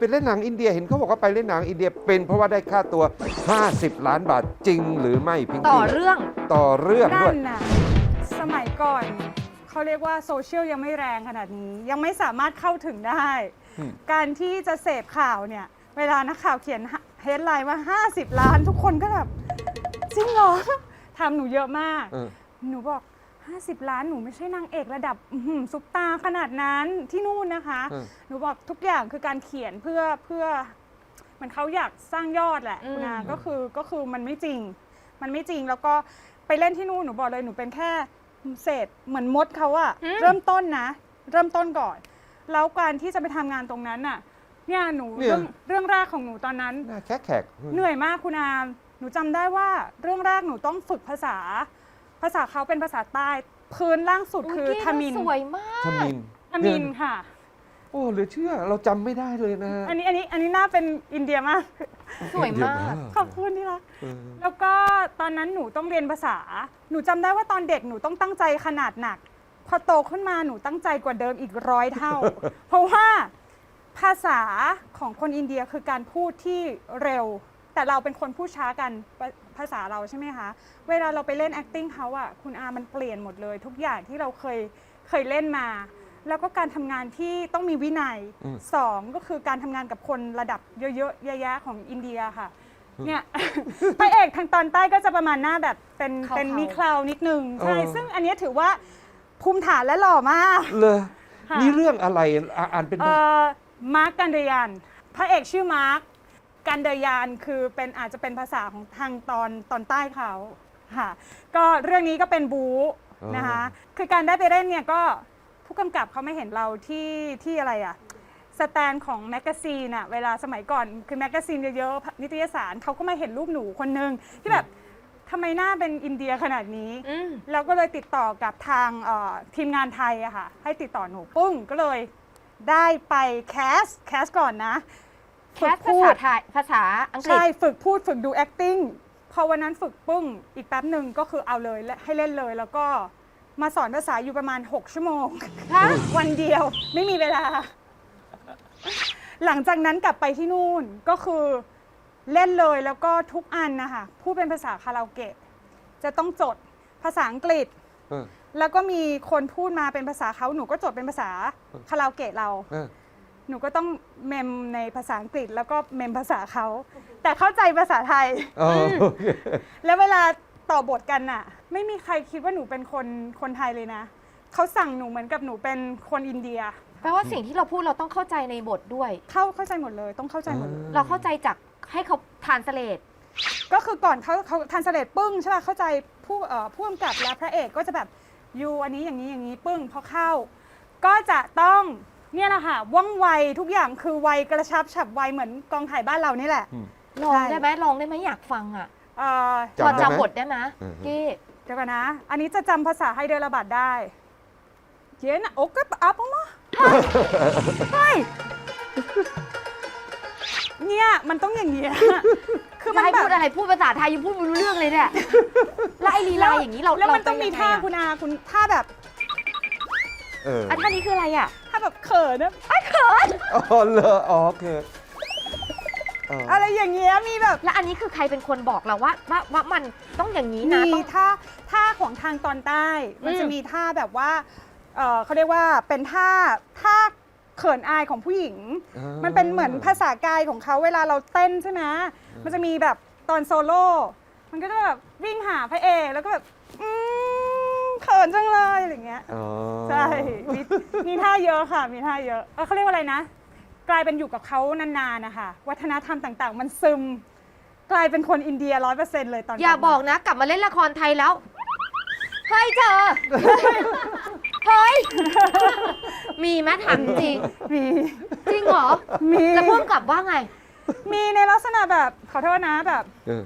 เป็นเล่นหนังอินเดียเห็นเขาบอกว่าไปเล่นหนังอินเดียเป็นเพราะว่าได้ค่าตัว 50 ล้านบาทจริงหรือไม่พิงต่อกี้เรื่องต่อเรื่องด้นั่วย นน่ะสมัยก่อนเขาเรียกว่าโซเชียลยังไม่แรงขนาดนี้ ยังไม่สามารถเข้าถึงได้ อืม การที่จะเสพข่าวเนี่ย เวลานักข่าวเขียนเฮดไลน์ว่า 50 ล้านทุกคนก็แบบ จริงเหรอ ทำหนูเยอะมาก เออหนูบอก 50 ล้านหนูไม่ใช่นางเอกระดับอื้อหือซุปตาขนาดนั้นที่นู่นนะคะเออหนูบอกทุกอย่างคือการเขียนเพื่อเพื่อเหมันเขาอยากสร้างยอดแหละอืมคุณอาก็คือก็คือมันไม่จริง มันไม่จริงแล้วก็ไปเล่นที่นู่นหนูบอกเลยหนูเป็นแค่เศษเหมือนมดเขาอะเริ่มต้นนะ เริ่มต้นก่อน แล้วการที่จะไปทำงานตรงนั้นน่ะเนี่ยหนูเนี่ย เรื่องเรื่องแรกของหนูตอนนั้น หน้าแค่แขก เหนื่อยมากคุณอาหนูจำได้ว่าเรื่องแรกหนูต้องฝึกภาษา ภาษาเขาเป็นภาษาใต้พื้นล่างสุดคืออุ๊ยทมินสวยมากทมินทมินค่ะ โอ้เหลือเชื่อเราจำไม่ได้เลยนะอันนี้อันนี้อันนี้น่าเป็นอินเดียมาก สวยมาก ขอบคุณที่รัก เออแล้วก็ตอนนั้นหนูต้องเรียนภาษา หนูจำได้ว่าตอนเด็กหนูต้องตั้งใจขนาดหนัก พอโตขึ้นมาหนูตั้งใจกว่าเดิมอีกร้อยเท่า เพราะว่าภาษาของคนอินเดียคือการพูดที่เร็ว แต่เราเป็นคนพูดช้ากันภา ภาษาเราใช่ไหมคะ เวลาเราไปเล่น acting เขาอะคุณอามันเปลี่ยนหมดเลย ทุกอย่างที่เราเคยเคยเล่นมา แล้วก็การทำงานที่ต้องมีวินัยอืม สองก็คือการทำงานกับคนระดับเยอะๆแยะๆของอินเดียค่ะ เนี่ย พระเอกทางตอนใต้ก็จะประมาณหน้าแบบเป็นขาวๆ เป็นมีเคราวนิดนึงใช่เออ ซึ่งอันเนี้ยถือว่าภูมิฐานและหล่อมาก เลยค่ะ นี่เรื่องอะไรอะอ่านเป็น เอ่อมาร์กกันเดยานพระเอกชื่อมาร์ก กันเดยานคือเป็นอาจจะเป็นภาษาของทางตอนตอนใต้เขาค่ะก็เรื่องนี้ก็เป็นบู๊นะคะคือการได้ไปเล่นเนี่ยก็ผู้กำกับเขาไม่เห็นเราที่ที่อะไรอะสแตนของแมกกาซีนอะเวลาสมัยก่อนคือแมกกาซีนเยอะๆนิตยสารเขาก็มาเห็นรูปหนูคนนึงที่แบบทำไมหน้าเป็นอินเดียขนาดนี้อืมแล้วก็เลยติดต่อกับทางเอ่อทีมงานไทยอะค่ะให้ติดต่อหนูปึ้งก็เลยได้ไปแคสแคสก่อนนะ แคฝึสกภาพูษาดไทยภาษาอังกฤษ ใช่ ฝึกพูดฝึกดู acting พอวันนั้นฝึกปึ้ง อีกแป๊บหนึ่งก็คือเอาเลยและให้เล่นเลยแล้วก็มาสอนภาษาอยู่ประมาณ 6 ชั่วโมงฮะวันเดียวไม่มีเวลา หลังจากนั้นกลับไปที่นู่นก็คือเล่นเลยแล้วก็ทุกอันนะคะพูดเป็นภาษาคาราโอเกะ จะต้องจดภาษาอังกฤษ เออ แล้วก็มีคนพูดมาเป็นภาษาเขาหนูก็จดเป็นภาษาคาราโอเกะเรา เออ หนูก็ต้องเมมในภาษาอังกฤษ แล้วก็เมมภาษาเขา แต่เข้าใจภาษาไทยเออโอเคแล้วเวลาต่อบทกันน่ะ ไม่มีใครคิดว่าหนูเป็นคนคนไทยเลยนะเขาสั่งหนูเหมือนกับหนูเป็นคนอินเดีย แปลว่าสิ่งที่เราพูดเราต้องเข้าใจในบทด้วย เข้าเข้าใจหมดเลยต้องเข้าใจหมดเลย เราเข้าใจจากให้เขาทานสเลดก็คือก่อนเขาเขาทันสเลดปึ้งใช่ป่ะเข้าใจผู้เอ่อผู้กำกับและพระเอกก็จะแบบยูอันนี้อย่างนี้อย่างนี้ปึ้งพอเข้า ก็จะต้อง เนี่ยแหละค่ะว่องไวทุกอย่างคือไวกระชับฉับไวเหมือนกองถ่ายบ้านเรานี่แหละ ลองใช่ได้ไหมลองได้ไหมอยากฟังอะเอ่อพอจำได้ไหมจำบทได้ไหมอือฮึกี้เดี๋ยวก่อนนะ อันนี้จะจำภาษาไฮเดรบัตได้เย็นอะโอ๊กก็อัพมาเฮ้ยเนี่ยมันต้องอย่างเงี้ยคือจะมันให้แบพูบดอะไรพูดภาษาไทยยังพูดไม่รู้เรื่องเลยเนี่ยแล้วไอ้ลีลาอย่างนี้เราแล้วมันเรต้องมียัไะท่าคุณอาคุณท่าแบบเอออะท่านี้คืออะไรอะท่า แบบเขินอะอ๋อเลออ๋อคือเอออะไรอย่างเงี้ยมีแบบ แล้วอันนี้คือใครเป็นคนบอกเราว่าว่าว่ามันต้องอย่างนี้นะมีต้อง ท่าท่าของทางตอนใต้ มันอืม จะมีท่าแบบว่าเออเขาเรียกว่าเป็นท่าท่าเขินอายของผู้หญิง อ่า มันเป็นเหมือนภาษากายของเขาเวลาเราเต้นใช่ไหมมันจะมีแบบตอนโซโล่ มันก็จะแบบวิ่งหาพระเอกแล้วก็แบบอืมเขินจังเลยอะไรอย่างเงี้ยอ๋อใช่มีมีท่าเยอะค่ะ มีท่าเยอะเอ้ยเขาเรียกว่าอะไรนะ กลายเป็นอยู่กับเขานานๆนะคะวัฒนธรรมต่างๆ มันซึม กลายเป็นคนอินเดียร้อยเปอร์เซ็นต์เลยตอนอย่าลัมบอกนะกลับมาเล่นละครไทยแล้ว เฮ้ยเธอ เฮ้ย มีไหมถามจริง มี จริงเหรอ มี แล้วพุ่มกับว่าไง มีในลักษณะแบบขอโทษนะแบบ เออ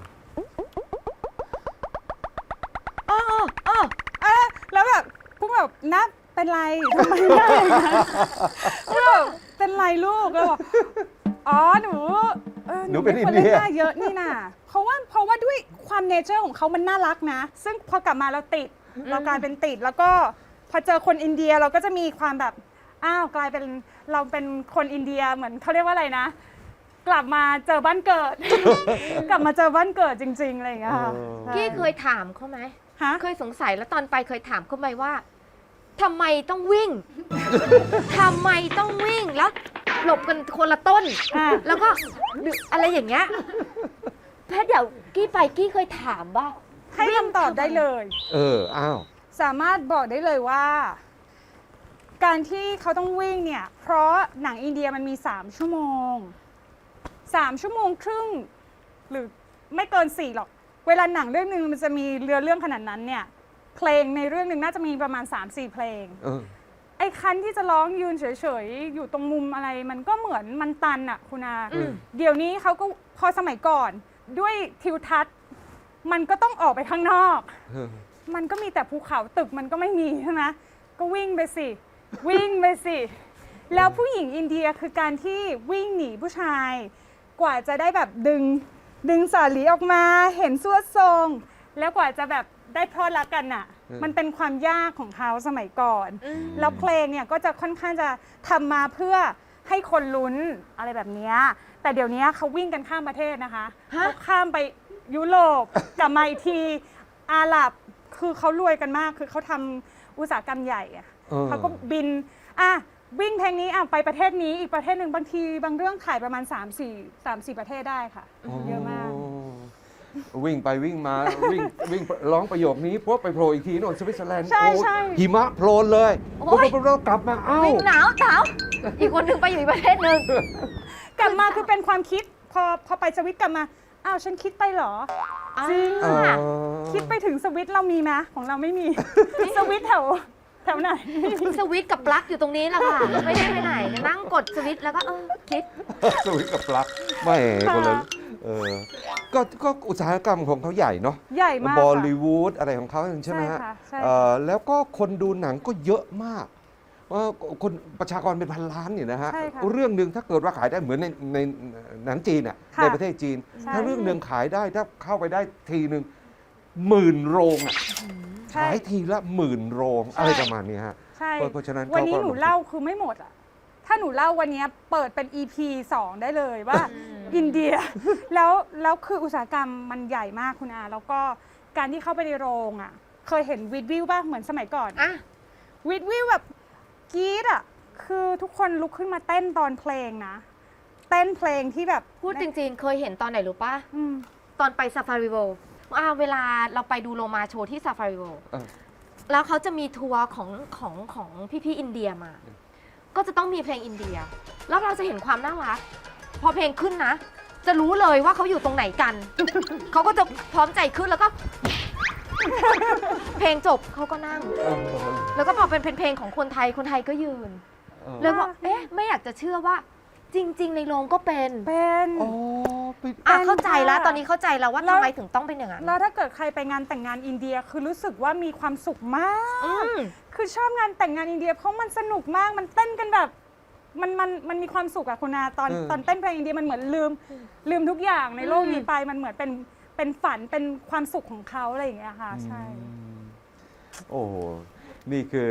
แบบนับเป็นไรทำไมได้อย่างนั้นพุ่งแบบเป็นไรลูกแล้วบอกอ๋อหนูเออหนูเป็นคอินเล่เดียหน้าเยอะนี่น่ะ เพราะว่าเพราะว่าด้วยความเนเจอร์ของเขามันน่ารักนะ ซึ่งพอกลับมาเราติดเรากลายเป็นติดแล้วก็พอเจอคนอินเดียเราก็จะมีความแบบอ้าวกลายเป็นเราเป็นคนอินเดียเหมือนเขาเรียกว่าอะไรนะ กลับมาเจอบ้านเกิด กลับมาเจอบ้านเกิดจริงๆอะไรอย่างเงี้ยค่ะเออใช่กี้เคยถามเขาไหมฮะเคยสงสัยแล้วตอนไปเคยถามเขาไหมว่า ทำไมต้องวิ่ง ทำไมต้องวิ่งแล้วหลบกันคนละต้น อะแล้วก็ดึอะไรอย่างเงี้ยแพทย์เดี๋ยวกี้ไปกี้เคยถามว่าให้คำตอบได้เลย เออ อ้าว สามารถบอกได้เลยว่า การที่เขาต้องวิ่งเนี่ย เพราะหนังอินเดียมันมี 3 ชั่วโมง 3 ชั่วโมงครึ่ง หรือไม่เกิน 4 หรอก เวลาหนังเรื่องหนึ่งมันจะมีเรือเรื่องขนาดนั้นเนี่ย เพลงในเรื่องหนึ่งน่าจะมีประมาณ 3-4 เพลง เออ ไอ้คันที่จะร้องยืนเฉยๆ อยู่ตรงมุมอะไรมันก็เหมือนมันตันอะคุณอาอืม เดี๋ยวนี้เขาก็พอสมัยก่อน ด้วยทิวทัศน์ มันก็ต้องออกไปข้างนอก เออ มันก็มีแต่ภูเขาตึกมันก็ไม่มีใช่ไหมก็วิ่งไปสิ วิ่งไปสิ แล้วผู้หญิงอินเดียคือการที่วิ่งหนีผู้ชาย กว่าจะได้แบบดึง ดึงสาลีออกมาเห็นสวดทรง แล้วกว่าจะแบบ ได้พลอดรักกันอะ อืม มันเป็นความยากของเขาสมัยก่อน อืม แล้วเพลงเนี่ยก็จะค่อนข้างจะทำมาเพื่อให้คนลุ้นอะไรแบบเนี้ยแต่เดี๋ยวนี้เขาวิ่งกันข้ามประเทศนะคะฮะ เขาข้ามไปยุโรปกลับมาอีกทีอาหรับคือเขารวยกันมาก คือเขาทำอุตสาหกรรมใหญ่อะเออ เขาก็บินอะวิ่งเพลงนี้อะไปประเทศนี้อีกประเทศหนึ่งบางที บางเรื่องถ่ายประมาณ 3 4 3 4 ประเทศได้ค่ะ เยอะมากโอ้ วิ่งไปวิ่งมา วิ่งวิ่งร้องประโยคนี้พบไปโผล่อีกทีโน่นสวิตเซอร์แลนด์ใช่โอ้ใช่หิมะโพลนเลยโอ้ยปุ๊บปุ๊บปุ๊บกลับมาเอ้า วิ่งหนาวหนาวอีกคนหนึ่งไปอยู่อีกประเทศหนึ่งกลับมาคือเป็นความคิด พอพอไปสวิตกลับมาอ้าวฉันคิดไปเหรอ จริง เออคิดไปถึงสวิตเรามีไหมของเราไม่มี สวิตแถวแถวไหน สวิตช์กับปลั๊กอยู่ตรงนี้แหละค่ะ ไม่ได้ไปไหนนั่งกดสวิตช์แล้วก็เออคิด สวิตกับปลั๊กไม่คนละ เออก็ก็อุตสาหกรรมของเขาใหญ่เนาะใหญ่มากบอลค่ะลีวูดอะไรของเขาใช่ไหมฮะใช่ค่ะใช่ เอ่อแล้วก็คนดูหนังก็เยอะมากว่าคนประชากรเป็นพันล้านเนี่ยนะฮะ ใช่ค่ะเรื่องหนึ่งถ้าเกิดว่าขายได้เหมือนในในหนังจีนอะค่ะในประเทศจีน ใช่ ถ้าเรื่องหนึ่งขายได้ถ้าเข้าไปได้ทีหนึ่งหมื่นโรงอะใช่ ขายทีละหมื่นโรงใช่อะไรประมาณนี้ฮะ ใช่เพราะเพราะฉะนั้นวันนี้เขาก็ หนูเล่าคือไม่หมดอะ ถ้าหนูเล่าวันนี้เปิดเป็น EP 2 ได้เลยว่าอิ นเดีย แล้วแล้วคืออุตสาหกรรมมันใหญ่มากคุณอาแล้วก็การที่เข้าไปในโรงอะ เคยเห็นวิดวิวบ้างเหมือนสมัยก่อนอะวิดวิวแบบกรี๊ดอะคือทุกคนลุกขึ้นมาเต้นตอนเพลงนะ เต้นเพลงที่แบบพูดจริง ๆ เคยเห็นตอนไหนรู้ปะอืม ตอนไปซาฟารีโวอ่าเวลาเราไปดูโลมาโชว์ที่ซาฟารีโวเออ แล้วเขาจะมีทัวร์ของของของพี่ๆอินเดียมา ก็จะต้องมีเพลงอินเดีย แล้วเราจะเห็นความน่ารัก พอเพลงขึ้นนะ จะรู้เลยว่าเขาอยู่ตรงไหนกัน เขาก็จะพร้อมใจขึ้นแล้วก็ เพลงจบเขาก็นั่งเออแล้วก็พอเป็นเพลงของคนไทยคนไทยก็ยืนเออเลยบอกเอ๊ะไม่อยากจะเชื่อว่า จริง ๆ ในโรงก็เป็นเป็นอ๋อไปอะเป็นเข้าใจแล้วค่ะตอนนี้เข้าใจแล้วว่าแล้ว ทำไมถึงต้องเป็นอย่างนั้นแล้วถ้าเกิดใครไปงานแต่งงานอินเดียคือรู้สึกว่ามีความสุขมากอืมคือชอบงานแต่งงานอินเดียเพราะมันสนุกมากมันเต้นกันแบบ มันมันมันมีความสุขอะคุณอาตอนเออตอนเต้นเพลงอินเดียมันเหมือนลืม ลืมทุกอย่างในโลกนี้ไปมันเหมือนเป็นเป็นฝันเป็นความสุขของเขาอะไรอย่างเงี้ยค่ะ ใช่อืมโอ้โหนี่คือ